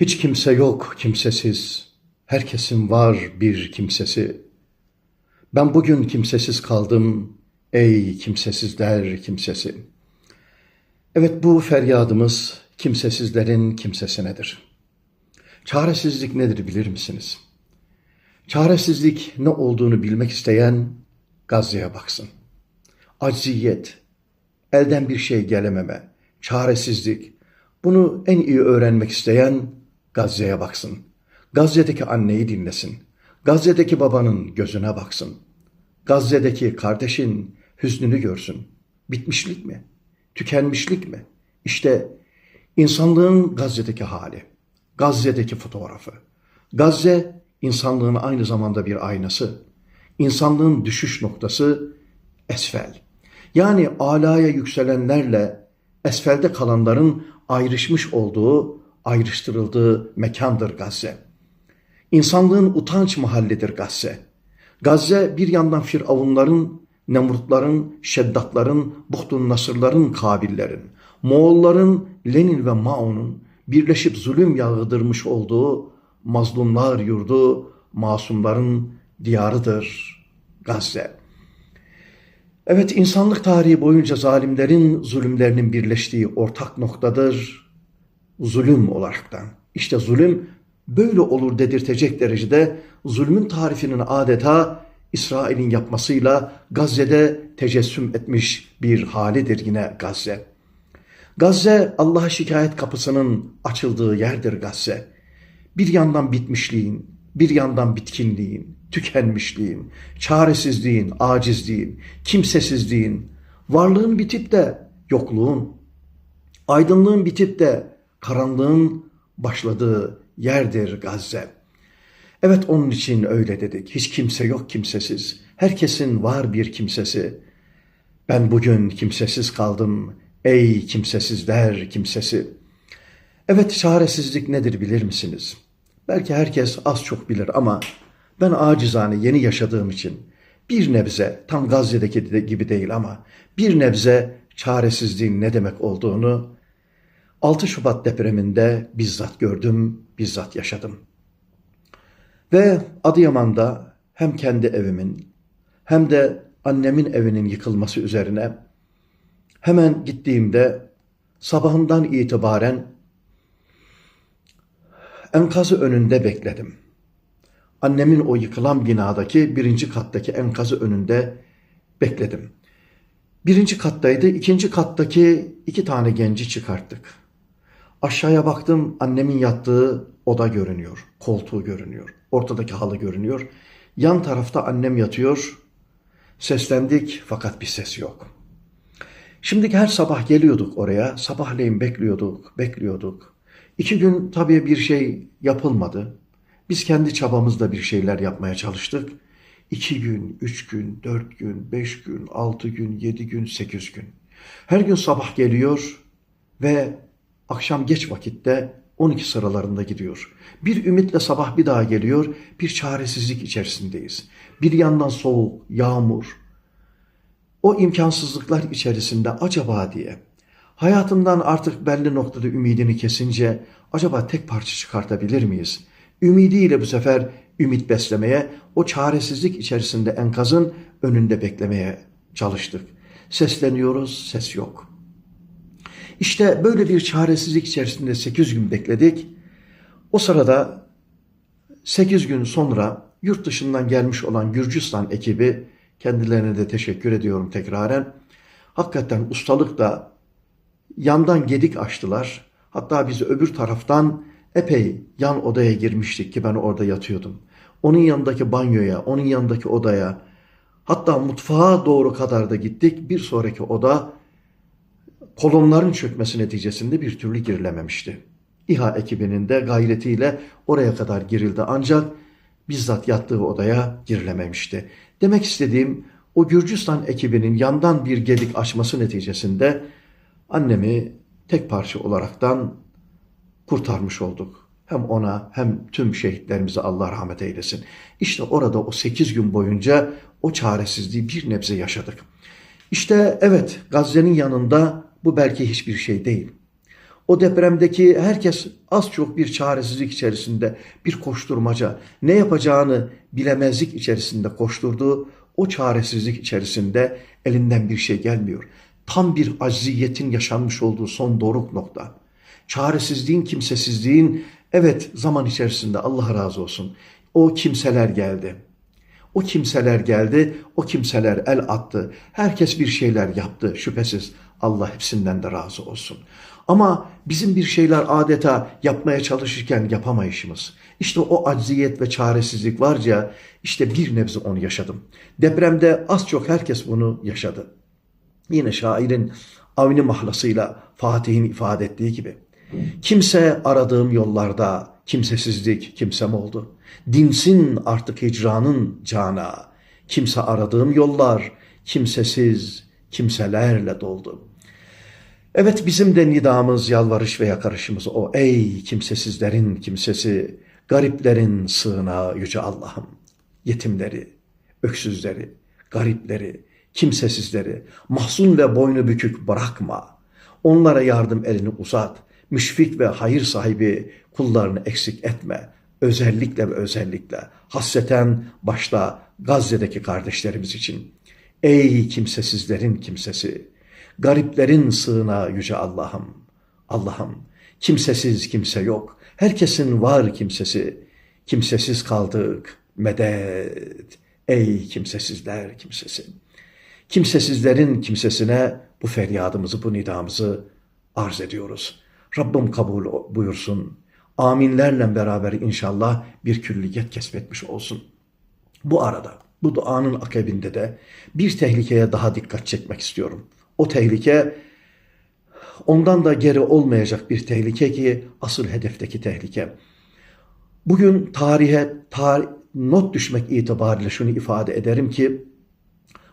Hiç kimse yok kimsesiz, herkesin var bir kimsesi. Ben bugün kimsesiz kaldım, ey kimsesizler kimsesi. Evet bu feryadımız kimsesizlerin kimsesinedir. Çaresizlik nedir bilir misiniz? Çaresizlik ne olduğunu bilmek isteyen Gazze'ye baksın. Acziyet, elden bir şey gelememe, çaresizlik, bunu en iyi öğrenmek isteyen Gazze'ye baksın. Gazze'deki anneyi dinlesin. Gazze'deki babanın gözüne baksın. Gazze'deki kardeşin hüznünü görsün. Bitmişlik mi? Tükenmişlik mi? İşte insanlığın Gazze'deki hali. Gazze'deki fotoğrafı. Gazze insanlığın aynı zamanda bir aynası. İnsanlığın düşüş noktası esfel. Yani alaya yükselenlerle esfelde kalanların ayrışmış olduğu, ayrıştırıldığı mekandır Gazze. İnsanlığın utanç mahallidir Gazze. Gazze bir yandan Firavunların, Nemrutların, Şeddatların, Buhtun Nasırların, Kabillerin, Moğolların, Lenin ve Mao'nun birleşip zulüm yağdırmış olduğu mazlumlar yurdu, masumların diyarıdır Gazze. Evet insanlık tarihi boyunca zalimlerin zulümlerinin birleştiği ortak noktadır zulüm olaraktan. İşte zulüm böyle olur dedirtecek derecede zulmün tarifinin adeta İsrail'in yapmasıyla Gazze'de tecessüm etmiş bir halidir yine Gazze. Gazze Allah'a şikayet kapısının açıldığı yerdir Gazze. Bir yandan bitmişliğin, bir yandan bitkinliğin, tükenmişliğin, çaresizliğin, acizliğin, kimsesizliğin, varlığın bitip de yokluğun, aydınlığın bitip de karanlığın başladığı yerdir Gazze. Evet onun için öyle dedik. Hiç kimse yok kimsesiz. Herkesin var bir kimsesi. Ben bugün kimsesiz kaldım. Ey kimsesizler kimsesi. Evet çaresizlik nedir bilir misiniz? Belki herkes az çok bilir ama ben acizane yeni yaşadığım için bir nebze tam Gazze'deki gibi değil ama bir nebze çaresizliğin ne demek olduğunu 6 Şubat depreminde bizzat gördüm, bizzat yaşadım. Ve Adıyaman'da hem kendi evimin hem de annemin evinin yıkılması üzerine hemen gittiğimde sabahından itibaren enkazı önünde bekledim. Annemin o yıkılan binadaki birinci kattaki enkazı önünde bekledim. Birinci kattaydı, ikinci kattaki iki tane genci çıkarttık. Aşağıya baktım annemin yattığı oda görünüyor. Koltuğu görünüyor. Ortadaki halı görünüyor. Yan tarafta annem yatıyor. Seslendik fakat bir ses yok. Şimdi her sabah geliyorduk oraya. Sabahleyin bekliyorduk, bekliyorduk. İki gün tabii bir şey yapılmadı. Biz kendi çabamızla bir şeyler yapmaya çalıştık. İki gün, üç gün, dört gün, beş gün, altı gün, yedi gün, sekiz gün. Her gün sabah geliyor ve akşam geç vakitte 12 sıralarında gidiyor. Bir ümitle sabah bir daha geliyor, bir çaresizlik içerisindeyiz. Bir yandan soğuk, yağmur, o imkansızlıklar içerisinde acaba diye hayatından artık belli noktada ümidini kesince acaba tek parça çıkartabilir miyiz? Ümidiyle bu sefer ümit beslemeye, o çaresizlik içerisinde enkazın önünde beklemeye çalıştık. Sesleniyoruz, ses yok. İşte böyle bir çaresizlik içerisinde 8 gün bekledik. O sırada 8 gün sonra yurt dışından gelmiş olan Gürcistan ekibi kendilerine de teşekkür ediyorum tekraren. Hakikaten ustalıkla yandan gedik açtılar. Hatta biz öbür taraftan epey yan odaya girmiştik ki ben orada yatıyordum. Onun yanındaki banyoya, onun yanındaki odaya, hatta mutfağa doğru kadar da gittik. Bir sonraki oda kolonların çökmesi neticesinde bir türlü girilememişti. İHA ekibinin de gayretiyle oraya kadar girildi ancak bizzat yattığı odaya girilememişti. Demek istediğim o Gürcistan ekibinin yandan bir gedik açması neticesinde annemi tek parça olaraktan kurtarmış olduk. Hem ona hem tüm şehitlerimize Allah rahmet eylesin. İşte orada o sekiz gün boyunca o çaresizliği bir nebze yaşadık. İşte evet Gazze'nin yanında bu belki hiçbir şey değil. O depremdeki herkes az çok bir çaresizlik içerisinde, bir koşturmaca, ne yapacağını bilemezlik içerisinde koşturduğu o çaresizlik içerisinde elinden bir şey gelmiyor. Tam bir acziyetin yaşanmış olduğu son doruk nokta. Çaresizliğin, kimsesizliğin evet zaman içerisinde Allah razı olsun o kimseler geldi. O kimseler geldi, o kimseler el attı. Herkes bir şeyler yaptı şüphesiz. Allah hepsinden de razı olsun. Ama bizim bir şeyler adeta yapmaya çalışırken yapamayışımız. İşte o acziyet ve çaresizlik var ya, işte bir nebze onu yaşadım. Depremde az çok herkes bunu yaşadı. Yine şairin Avni mahlasıyla Fatih'in ifade ettiği gibi. Kimse aradığım yollarda kimsesizlik kimsem oldu. Dinsin artık hicranın cana. Kimse aradığım yollar kimsesiz kimselerle doldu. Evet bizim de nidamız, yalvarış ve yakarışımız o. Ey kimsesizlerin kimsesi, gariplerin sığınağı yüce Allah'ım. Yetimleri, öksüzleri, garipleri, kimsesizleri, mahzun ve boynu bükük bırakma. Onlara yardım elini uzat. Müşfik ve hayır sahibi kullarını eksik etme. Özellikle ve özellikle hasreten başta Gazze'deki kardeşlerimiz için. Ey kimsesizlerin kimsesi, gariplerin sığınağı yüce Allah'ım. Allah'ım kimsesiz kimse yok. Herkesin var kimsesi. Kimsesiz kaldık. Medet. Ey kimsesizler kimsesi. Kimsesizlerin kimsesine bu feryadımızı, bu nidamızı arz ediyoruz. Rabbim kabul buyursun. Aminlerle beraber inşallah bir külliyet kesbetmiş olsun. Bu arada, bu duanın akabinde de bir tehlikeye daha dikkat çekmek istiyorum. O tehlike ondan da geri olmayacak bir tehlike ki asıl hedefteki tehlike. Bugün tarihe tar not düşmek itibariyle şunu ifade ederim ki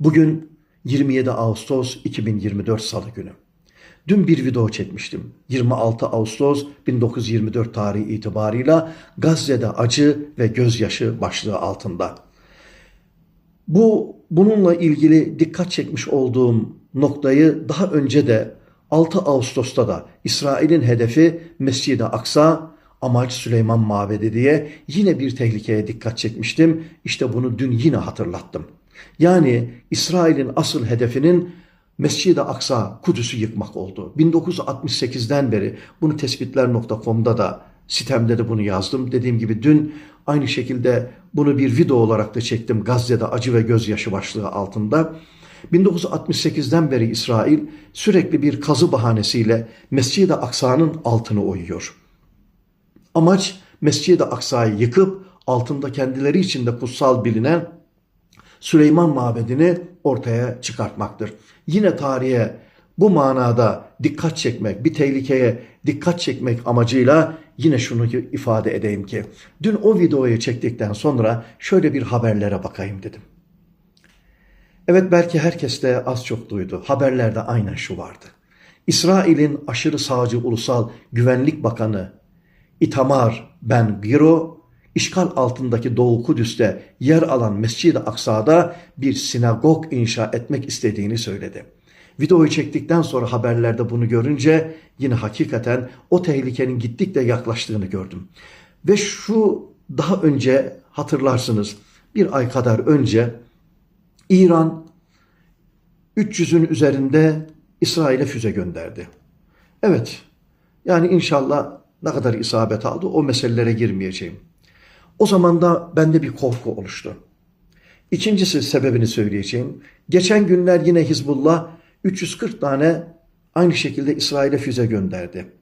bugün 27 Ağustos 2024 Salı günü. Dün bir video çekmiştim. 26 Ağustos 1924 tarihi itibarıyla Gazze'de acı ve gözyaşı başlığı altında. Bu bununla ilgili dikkat çekmiş olduğum noktayı daha önce de 6 Ağustos'ta da İsrail'in hedefi Mescid-i Aksa, amaç Süleyman Mabedi diye yine bir tehlikeye dikkat çekmiştim. İşte bunu dün yine hatırlattım. Yani İsrail'in asıl hedefinin Mescid-i Aksa Kudüs'ü yıkmak oldu. 1968'den beri bunu tespitler.com'da da sitemde de bunu yazdım. Dediğim gibi dün aynı şekilde bunu bir video olarak da çektim Gazze'de acı ve gözyaşı başlığı altında. 1968'den beri İsrail sürekli bir kazı bahanesiyle Mescid-i Aksa'nın altını oyuyor. Amaç Mescid-i Aksa'yı yıkıp altında kendileri içinde kutsal bilinen Süleyman Mabedi'ni ortaya çıkartmaktır. Yine tarihe bu manada dikkat çekmek, bir tehlikeye dikkat çekmek amacıyla yine şunu ifade edeyim ki dün o videoyu çektikten sonra şöyle bir haberlere bakayım dedim. Evet belki herkes de az çok duydu. Haberlerde aynen şu vardı. İsrail'in aşırı sağcı ulusal güvenlik bakanı Itamar Ben Giro, işgal altındaki Doğu Kudüs'te yer alan Mescid-i Aksa'da bir sinagog inşa etmek istediğini söyledi. Videoyu çektikten sonra haberlerde bunu görünce yine hakikaten o tehlikenin gittikçe yaklaştığını gördüm. Ve şu daha önce hatırlarsınız bir ay kadar önce İran 300'ün üzerinde İsrail'e füze gönderdi. Evet yani inşallah ne kadar isabet aldı o meselelere girmeyeceğim. O zaman da bende bir korku oluştu. İkincisi sebebini söyleyeceğim. Geçen günler yine Hizbullah 340 tane aynı şekilde İsrail'e füze gönderdi.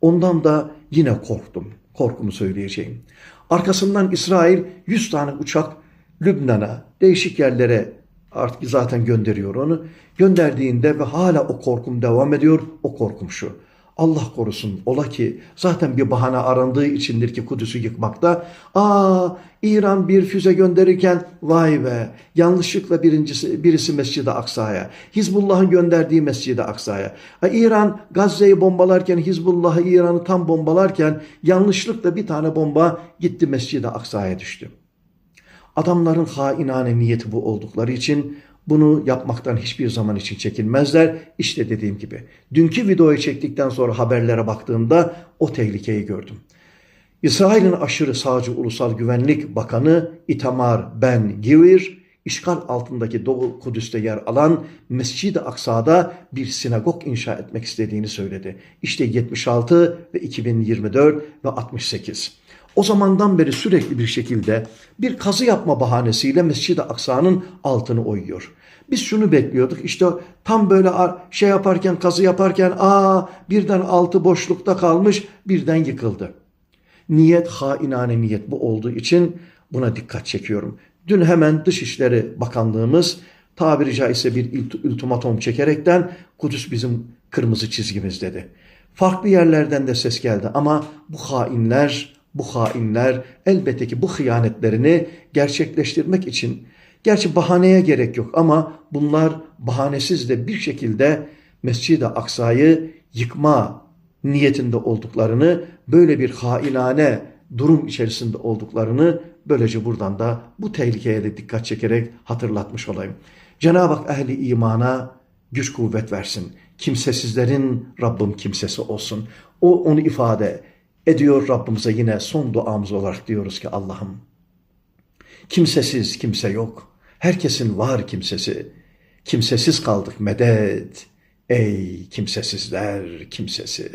Ondan da yine korktum. Korkumu söyleyeceğim. Arkasından İsrail 100 tane uçak Lübnan'a, değişik yerlere artık zaten gönderiyor onu. Gönderdiğinde ve hala o korkum devam ediyor. O korkum şu. Allah korusun ola ki zaten bir bahane arandığı içindir ki Kudüs'ü yıkmakta. Aa İran bir füze gönderirken vay be yanlışlıkla birincisi, birisi Mescid-i Aksa'ya. Hizbullah'ın gönderdiği Mescid-i Aksa'ya. İran Gazze'yi bombalarken Hizbullah'ı İran'ı tam bombalarken yanlışlıkla bir tane bomba gitti Mescid-i Aksa'ya düştü. Adamların hainane niyeti bu oldukları için Bunu yapmaktan hiçbir zaman için çekinmezler. İşte dediğim gibi. Dünkü videoyu çektikten sonra haberlere baktığımda o tehlikeyi gördüm. İsrail'in aşırı sağcı Ulusal Güvenlik Bakanı Itamar Ben Gvir, işgal altındaki Doğu Kudüs'te yer alan Mescid-i Aksa'da bir sinagog inşa etmek istediğini söyledi. İşte 76 ve 2024 ve 68. O zamandan beri sürekli bir şekilde bir kazı yapma bahanesiyle Mescid-i Aksa'nın altını oyuyor. Biz şunu bekliyorduk işte tam böyle şey yaparken kazı yaparken aa birden altı boşlukta kalmış birden yıkıldı. Niyet hainane niyet bu olduğu için buna dikkat çekiyorum. Dün hemen Dışişleri Bakanlığımız tabiri caizse bir ultimatom çekerekten Kudüs bizim kırmızı çizgimiz dedi. Farklı yerlerden de ses geldi ama bu hainler, bu hainler elbette ki bu hıyanetlerini gerçekleştirmek için gerçi bahaneye gerek yok ama bunlar bahanesiz de bir şekilde Mescid-i Aksa'yı yıkma niyetinde olduklarını, böyle bir hainane durum içerisinde olduklarını böylece buradan da bu tehlikeye de dikkat çekerek hatırlatmış olayım. Cenab-ı Hak ehli imana güç kuvvet versin. Kimsesizlerin Rabbim kimsesi olsun. O onu ifade ediyor Rabbimize yine son duamız olarak diyoruz ki Allah'ım kimsesiz kimse yok. Herkesin var kimsesi. Kimsesiz kaldık medet. Ey kimsesizler kimsesi.